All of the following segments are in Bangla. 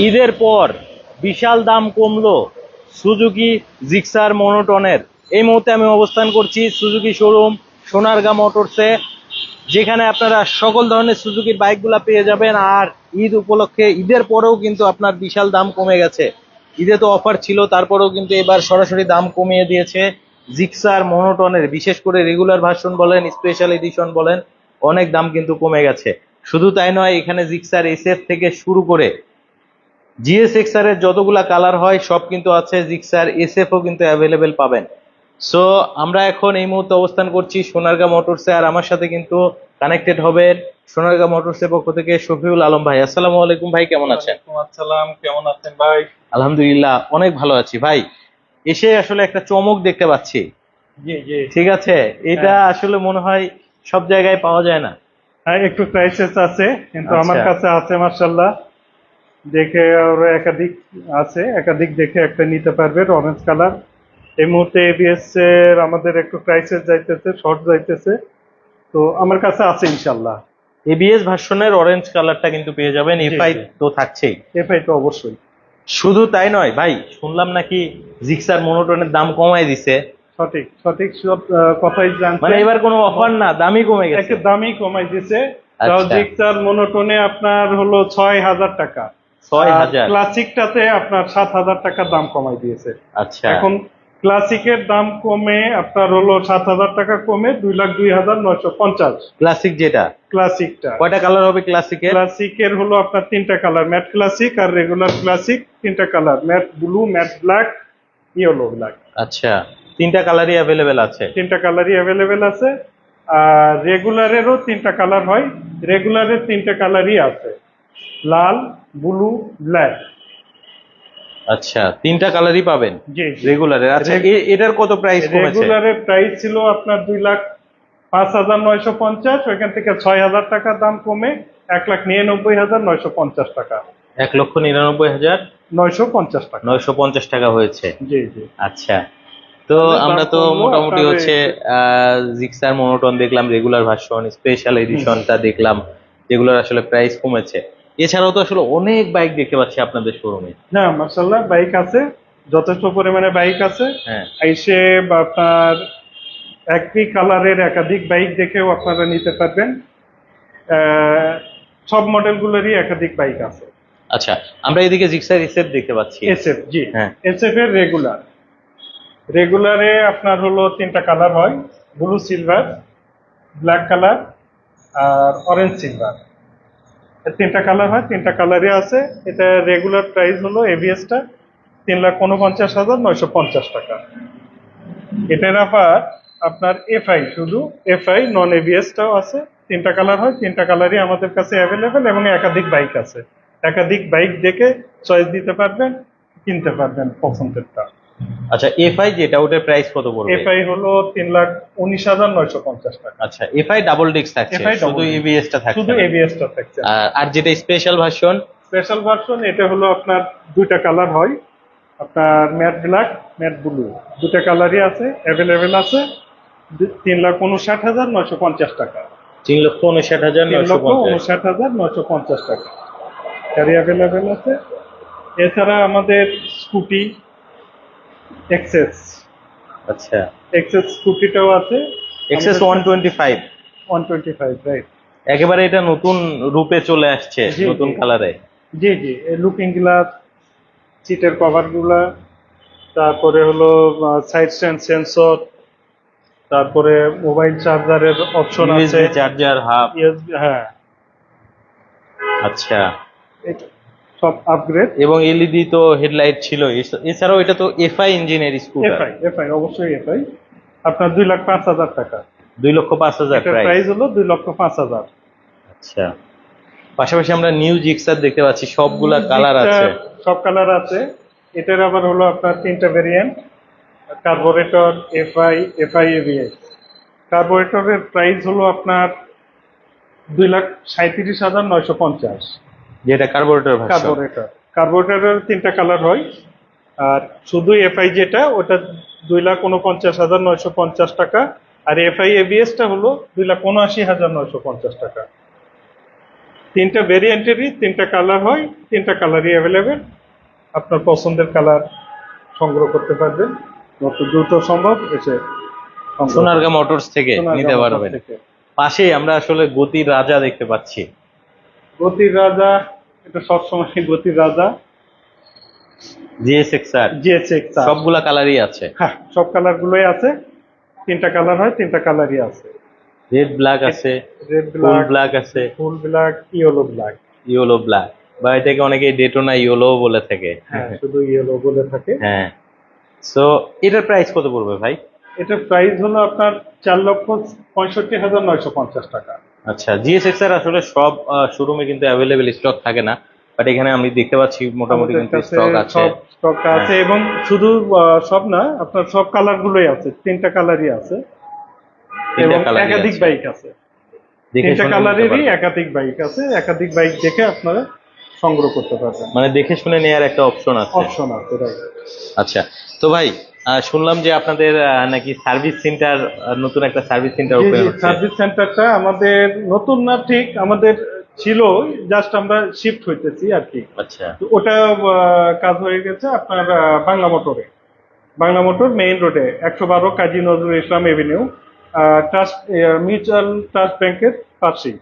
ঈদের পর বিশাল দাম কমলো সুজুকি জিক্সার মনোটনের। এই মুহূর্তে আমি অবস্থান করছি সুজুকি শোরুম, সোনারগাঁ মোটরসে যেখানে আপনারা সকল ধরনের সুজুকির বাইকগুলো পেয়ে যাবেন আর ঈদ উপলক্ষে, ঈদের পরেও কিন্তু আপনার বিশাল দাম কমে গেছে। ঈদে তো অফার ছিল, তারপরেও কিন্তু এবার সরাসরি দাম কমিয়ে দিয়েছে জিক্সার মনোটনের, বিশেষ করে রেগুলার ভার্সন বলেন, স্পেশাল এডিশন বলেন, অনেক দাম কিন্তু কমে গেছে। শুধু তাই নয়, এখানে জিক্সার এসএফ থেকে শুরু করে জিএসএক্সআর এর যতগুলা কালার হয় সব কিন্তু আছে জিক্সার এসএফও কিন্তু অ্যাভেলেবেল পাবেন। সো আমরা এখন এই মুহূর্তে অবস্থান করছি সোনারগাঁ মোটরসে আর আমার সাথে কিন্তু কানেক্টেড হবেন সোনারগাঁ মোটরসের পক্ষ থেকে শফিউল আলম ভাই। আসসালামু আলাইকুম ভাই কেমন আছেন? আসসালাম কেমন আছেন ভাই? আলহামদুলিল্লাহ অনেক ভালো আছি। ভাই এসে আসলে একটা চমক দেখতে পাচ্ছি। জি জি। ঠিক আছে? এটা হ্যাঁ। আসলে মনে হয় সব জায়গায় পাওয়া যায় না। হ্যাঁ একটু ক্রাইসিস আছে কিন্তু আমার আচ্ছা। কাছে আছে মার্শাল্লাহ দেখে আরও একাধিক আছে একাধিক দেখে একটা নিতে পারবেন অরেঞ্জ কালার এই মুহূর্তে এবিএস এর আমাদের একটু ক্রাইসিস যাইতেছে শর্ট যাইতেছে। তো আমার কাছে আছে ইনশাল্লাহ এবিএস ভার্সনের অরেঞ্জ কালারটা কিন্তু পেয়ে যাবেন এফআই তো থাকছেই। এফআই তো অবশ্যই। শুধু তাই নয় ভাই শুনলাম নাকি জিক্সার মনোটনের দাম কমায় দিছে। সঠিক সঠিক সব কথাই জানছে মানে এবার কোনো অফার না দামই কমে গেছে। একটু দামই কমাই দিছে। আচ্ছা। জিক্সার মনোটনে আপনার হলো ছয় হাজার টাকা। ক্লাসিকটাতে আপনার সাত হাজার টাকা দাম কমাই দিয়েছে। আচ্ছা। এখন ক্লাসিকের দাম কমে আপনার হলো সাত হাজার টাকা কমে দুই লাখ দুই হাজার নয়শো পঞ্চাশ। ক্লাসিক যেটা? ক্লাসিকটা। কয়টা কালার হবে ক্লাসিকের? ক্লাসিকের হলো আপনার তিনটা কালার ম্যাট ক্লাসিক আর রেগুলার ক্লাসিক তিনটা colour matte blue matte black yellow black আচ্ছা। তিনটা কালারই অ্যাভেলেবেল আছে। তিনটা কালারই অ্যাভেলেবেল আছে। আর রেগুলারেরও তিনটা কালার হয় রেগুলারের তিনটা কালারই আছে। লাল ব্লু ব্ল্যাক। আচ্ছা তিনটা কালারই পাবেন? জি রেগুলারের আচ্ছা এটার কত প্রাইস কমেছে? রেগুলারের প্রাইস ছিল আপনার দুই লাখ পাঁচ হাজার নয়শো পঞ্চাশ ওইখান থেকে ছয় হাজার টাকা দাম কমে এক লাখ নিরানব্বই হাজার নয়শো পঞ্চাশ টাকা। এক লক্ষ নিরানব্বই হাজার নয়শো পঞ্চাশ টাকা। নয়শো পঞ্চাশ টাকা হয়েছে। জি জি। আচ্ছা তো আমরা তো মোটামুটি হচ্ছে জিক্সার মনোটন দেখলাম রেগুলার ভার্সন স্পেশাল এডিশনটা দেখলাম যেগুলোর আসলে প্রাইস কমেছে। এছাড়াও তো আসলে অনেক বাইক দেখতে পাচ্ছি আপনাদের শোরুমে না মার্শাল্লাহ বাইক আছে যথেষ্ট পরিমাণে বাইক আছে। হ্যাঁ। এসে আপনার একই কালারের একাধিক বাইক দেখেও আপনারা নিতে পারবেন। সব মডেলগুলোরই একাধিক বাইক আছে। আচ্ছা আমরা এদিকে জিক্সার এসএফ দেখতে পাচ্ছি। এসএফ জি। হ্যাঁ। এসএফ এর রেগুলার রেগুলারে আপনার হলো তিনটা কালার হয় ব্লু সিলভার ব্ল্যাক কালার আর অরেঞ্জ সিলভার তিনটা কালার হয়, তিনটা কালারই আছে। এটা রেগুলার প্রাইস হলো এভিএসটা তিন লাখ উনপঞ্চাশ হাজার নয়শো পঞ্চাশ টাকা। এটার আবার আপনার এফআই শুধু এফআই নন এভিএসটাও আছে। তিনটা কালার হয়, তিনটা কালারই আমাদের কাছে অ্যাভেলেবেল এবং একাধিক বাইক আছে। একাধিক বাইক দেখে চয়েস দিতে পারবেন, কিনতে পারবেন পছন্দেরটা। আচ্ছা এফআই যেটা ওটার প্রাইস কত পড়বে? এফআই হলো তিন লাখ উনিশ হাজার নয়শো পঞ্চাশ টাকা। আচ্ছা এফআই ডাবল ডিস্ক থাকছে শুধু। এবিএস টা থাকছে শুধু না। এবিএসটা থাকছে। আর- যেটা স্পেশাল ভার্সন স্পেশাল ভার্সন এটা হলো আপনার দুইটা কালার হয়। আপনার ম্যাট ব্ল্যাক ম্যাট ব্লু দুটা কালারই আছে অ্যাভেলেবেল আছে। তিন লাখ উনষাট হাজার নয়শো পঞ্চাশ টাকা। তিন লক্ষ উনষাট হাজার লক্ষ উনষাট হাজার নয়শো পঞ্চাশ টাকা। গাড়ি অ্যাভেলেবেল আছে। এছাড়া আমাদের স্কুটি এক্সেস আচ্ছা। এক্সেস স্কুটিটাও আছে। Access one twenty five one twenty five right একেবারে এটা নতুন রূপে চলে আসছে নতুন। কালারে জি জি। লুকিং গ্লাস সিটের কভারগুলা তারপরে হলো সাইড স্ট্যান্ড সেন্সর তারপরে মোবাইল চার্জারের অপশন আছে। চার্জার হাফ USB হ্যাঁ। আচ্ছা। এটা সব আপগ্রেড এবং এলইডি তো হেডলাইট ছিল এছ- এছাড়াও এটা তো এফআই ইঞ্জিনের স্কুটার এফআই এফআই অবশ্যই এফআই আপনার দুই লাখ পাঁচ হাজার টাকা। দুই লক্ষ পাঁচ হাজার প্রাইস হলো দুই লক্ষ পাঁচ হাজার। আচ্ছা। পাশাপাশি আমরা নিউ জিক্সার দেখতে পাচ্ছি সবগুলা কালার আছে। সব কালার আছে। এটার আবার হলো আপনার তিনটা variant carburettor FI FI ABS কার্বোরেটরের price হলো আপনার দুই লাখ সাঁত্রিশ হাজার নয়শো পঞ্চাশ। যেটা কার্বোরেটর কার্বোরেটর কার্বোরেটরের তিনটা কালার হয়। আর শুধু এফআই যেটা ওটা দুই লাখ উনপঞ্চাশ হাজার নয়শো পঞ্চাশ টাকা। আর এফআই এবিএসটা হলো দুই লাখ উনআশি হাজার নয়শো পঞ্চাশ টাকা। তিনটা ভেরিয়েন্টেরই তিনটা কালার হয় তিনটা কালারই অ্যাভেলেবেল আপনার পছন্দের কালার সংগ্রহ করতে পারবেন। যত দ্রুত সম্ভব এসে সোনারগা মোটরস থেকে নিতে পারবেন। পাশেই আমরা আসলে গতির রাজা দেখতে পাচ্ছি। গতির রাজা এটা সবসময় গতির রাজা। জিএসএক্স আর জিএসএক্স সবগুলা কালারই আছে। হ্যাঁ সব কালার গুলোই আছে। তিনটা কালার হয় তিনটা কালারই আছে। রেড ব্ল্যাক আছে রেড ব্ল্যাক ব্ল্যাক আছে। Full black yellow black yellow black বা এটাকে অনেকে ডেটোনা ইয়েলো বলে থাকে। হ্যাঁ শুধু ইয়েলো বলে থাকে। হ্যাঁ। সো এটার প্রাইস কত পড়বে ভাই? এটার প্রাইস হলো আপনার চার লক্ষ পঁয়ষট্টি হাজার নয়শো পঞ্চাশ টাকা। আচ্ছা জিএসএক্স এর আসলে সব শোরুমে কিন্তু অ্যাভেলেবেল স্টক থাকে না বাট এখানে আমি দেখতে পাচ্ছি মোটামুটি কিন্তু স্টক আছে। সব স্টক আছে এবং শুধু সব না আপনার সব কালার গুলোই আছে তিনটা কালারই আছে। এবং একাধিক বাইক আছে। তিনটা কালারেরই একাধিক বাইক আছে একাধিক বাইক দেখে আপনারা সংগ্রহ করতে পারবেন। মানে দেখে শুনে নেওয়ার একটা অপশন আছে। অপশন আছে রাইট আচ্ছা তো ভাই শুনলাম যে আপনাদের নাকি সার্ভিস সেন্টার নতুন একটা সার্ভিস সেন্টার ওপেন হচ্ছে। সার্ভিস সেন্টারটা আমাদের নতুন না ঠিক আমাদের ছিল জাস্ট আমরা শিফট হইতেছি আর কি। আচ্ছা। তো ওটা কাজ হয়ে গেছে আপনার বাংলা মোটরে। বাংলা মোটর মেইন রোডে একশো বারো Kazi Nazrul Islam avenue trust mutual trust ব্যাংকের পাশেই।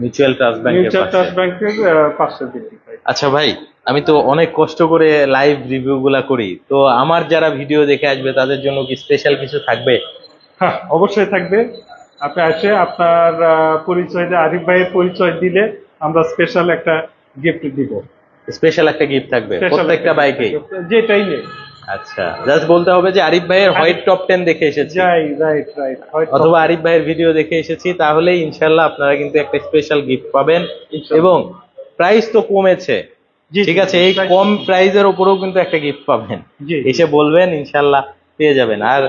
মিউচুয়াল ট্রাস্ট মিউচুয়াল ব্যাংকের ট্রাস্ট ব্যাংকের পাশে আচ্ছা ভাই আমি তো অনেক কষ্ট করে লাইভ রিভিউ গুলা করি। তো আমার যারা ভিডিও দেখে আসবে তাদের জন্য কি স্পেশাল কিছু থাকবে? হ্যাঁ অবশ্যই থাকবে। আপনি আসে আপনার পরিচয় আরিফ ভাইয়ের পরিচয় দিলে আমরা স্পেশাল একটা গিফট দিব। স্পেশাল একটা গিফট থাকবে। প্রত্যেকটা একটা বাইকে। যেটাই নেই। আচ্ছা জাস্ট বলতে হবে যে আরিফ ভাইয়ের হোয়াইট টপ টেন দেখে এসেছি। যাই রাইট রাইট অথবা আরিফ ভাইয়ের ভিডিও দেখে এসেছি তাহলে ইনশাল্লাহ আপনারা কিন্তু একটা স্পেশাল গিফট পাবেন। এবং প্রাইস তো কমেছে। ঠিক আছে এই কম প্রাইজের উপরেও কিন্তু একটা গিফট পাবেন। এসে বলবেন ইনশাল্লাহ পেয়ে যাবেন। আর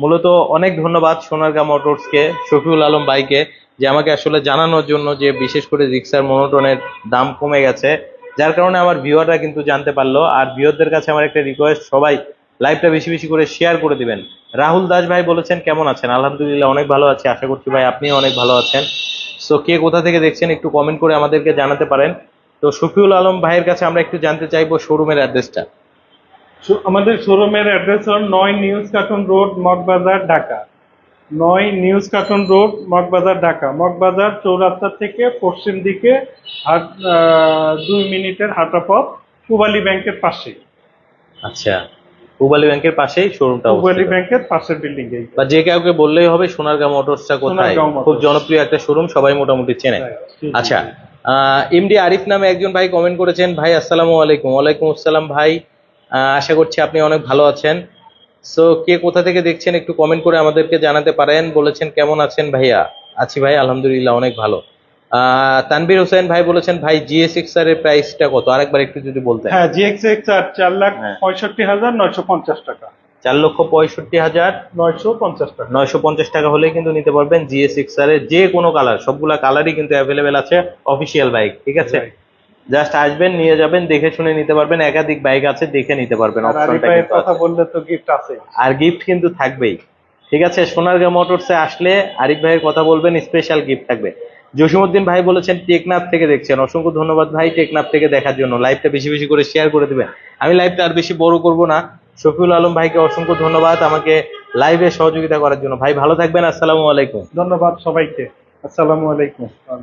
মূলত অনেক ধন্যবাদ সোনারগাঁ মোটরসকে শফিউল আলম ভাইকে যে আমাকে আসলে জানানোর জন্য যে বিশেষ করে রিক্সার মনোটনের দাম কমে গেছে। যার কারণে আমার ভিউয়াররা কিন্তু জানতে পারল। আর ভিউয়ারদের কাছে আমার একটা রিকোয়েস্ট সবাই লাইভটা বেশি বেশি করে শেয়ার করে দিবেন। রাহুল দাস ভাই বলেছেন, কেমন আছেন? আলহামদুলিল্লাহ অনেক ভালো আছি, আশা করছি ভাই আপনিও অনেক ভালো আছেন। সো কে কোথা থেকে দেখছেন একটু কমেন্ট করে আমাদেরকে জানাতে পারেন। তো শফিউল আলম ভাইয়ের কাছে আমরা একটু জানতে চাইব শোরুমের অ্যাড্রেসটা আমাদের শোরুমের অ্যাড্রেস হল নয় নিউজ কার্টন রোড, মগবাজার, ঢাকা। নয় নিউজ কার্টন রোড মগবাজার ঢাকা। মগবাজার চৌরাস্তা থেকে পশ্চিম দিকে হাট দুই মিনিটের হাঁটা পথ পুবালি ব্যাংকের পাশে আচ্ছা পুবালি ব্যাংকের পাশেই শোরুমটা পুবালি ব্যাংকের পাশের বিল্ডিং এই। বা যে কাউকে বললেই হবে সোনারগাঁ মোটরসটা কোথায়? সোনারগাঁও খুব জনপ্রিয় একটা শোরুম সবাই মোটামুটি চেনে। জি, আচ্ছা। এমডি আরিফ নামে একজন ভাই কমেন্ট করেছেন ভাই আসসালামু আলাইকুম। ওয়ালাইকুম আসসালাম ভাই। আহ, আশা করছি আপনি অনেক ভালো আছেন। সো কে কোথা থেকে দেখছেন একটু কমেন্ট করে আমাদেরকে জানাতে পারেন। বলেছেন কেমন আছেন ভাইয়া? আছি ভাই আলহামদুলিল্লাহ অনেক ভালো। আহ, তানভীর হোসেন ভাই বলেছেন ভাই জিএস এক্সের প্রাইসটা কত? আরেকবার একটু যদি বলতেন। হ্যাঁ জিএক্স এক্স আর চার লাখ হ্যাঁ। পঁয়ষট্টি হাজার নয়শো পঞ্চাশ টাকা। চার লক্ষ পঁয়ষট্টি হাজার নয়শো পঞ্চাশ টাকা। নয়শো পঞ্চাশ টাকা হলে কিন্তু নিতে পারবেন জিএস সিক্স আর এর যে কোনো কালার সবগুলা কালারই কিন্তু অ্যাভেলেবেল আছে অফিসিয়াল বাইক ঠিক আছে. জাস্ট আসবেন নিয়ে যাবেন দেখে শুনে নিতে পারবেন একাধিক বাইক আছে দেখে নিতে পারবেন কথা বললে তো গিফট আছে আর গিফট কিন্তু থাকবেই। ঠিক আছে সোনারগাঁ মোটরসে আসলে আরিফ ভাইয়ের কথা বলবেন স্পেশাল গিফট থাকবে। জসিমউদ্দিন ভাই বলেছেন টেকনাফ থেকে দেখছেন। অসংখ্য ধন্যবাদ ভাই টেকনাফ থেকে দেখার জন্য। লাইভটা বেশি বেশি করে শেয়ার করে দিবেন। আমি লাইভটা আর বেশি বড় করব না। শফিউল আলম ভাইকে অসংখ্য ধন্যবাদ আমাকে লাইভে সহযোগিতা করার জন্য। ভাই ভালো থাকবেন আসসালামু আলাইকুম। ধন্যবাদ সবাইকে। আসসালামু আলাইকুম।